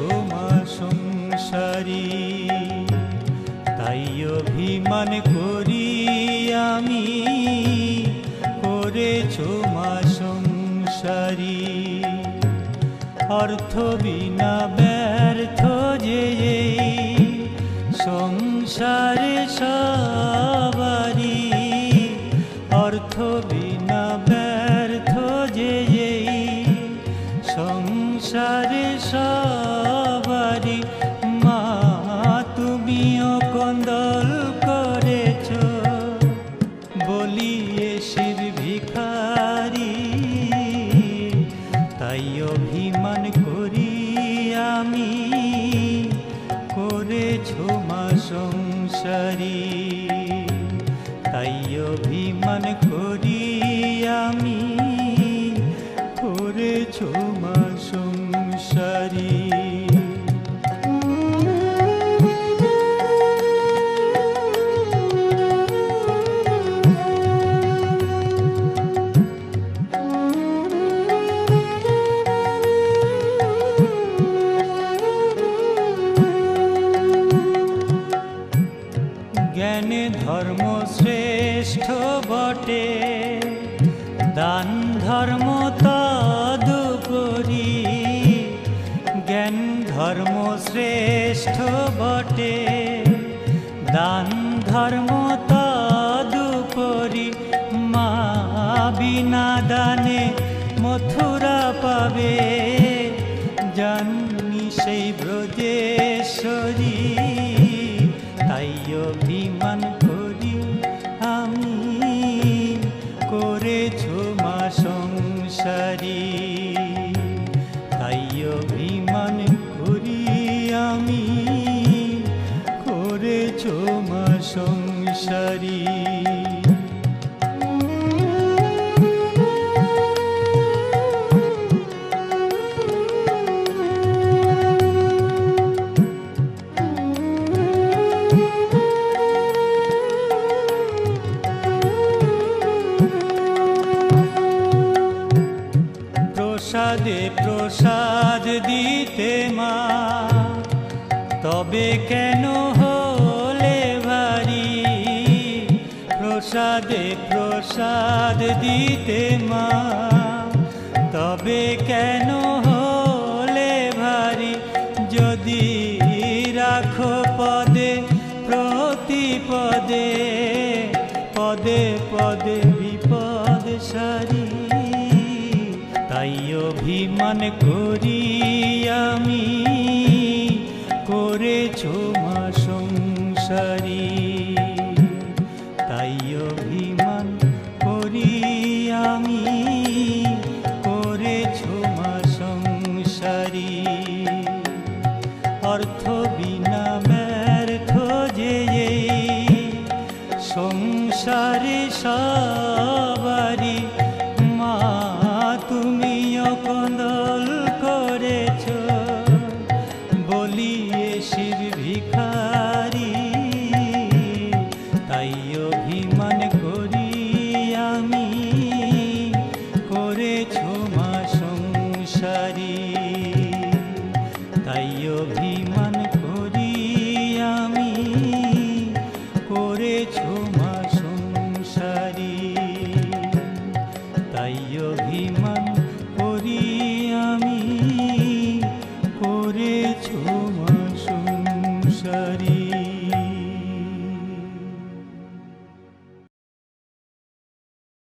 করেছ মা সংসারী। তাই অভিমান করি আমি, করেছ মা সংসারী। অর্থ বিনা ব্যর্থ যে সংসারে সবারি জ্ঞানে ধর্ম শ্রেষ্ঠ বটে। দান ধর্ম তদুপরি, জ্ঞান ধর্ম শ্রেষ্ঠ বটে। দান ধর্ম তদুপরি, মা বিনা দানে মথুরা পাবে। জানি সেই ব্রজেশ্বরী। সংসারী তাই অভিমান করি আমি করেছ মা সংসারী। প্রসাদে প্রসাদ দিতে মা। তবে কেন হলে ভারি? প্রসাদে প্রসাদ দিতে মা। তবে কেন হলে ভারি? যদি রাখো পদে, প্রতি পদে পদে পদে তাই অভিমান করি আমি। করেছ মা সংসারী। তাই অভিমান করি আমি। করেছ মা সংসারী। অর্থ বিনা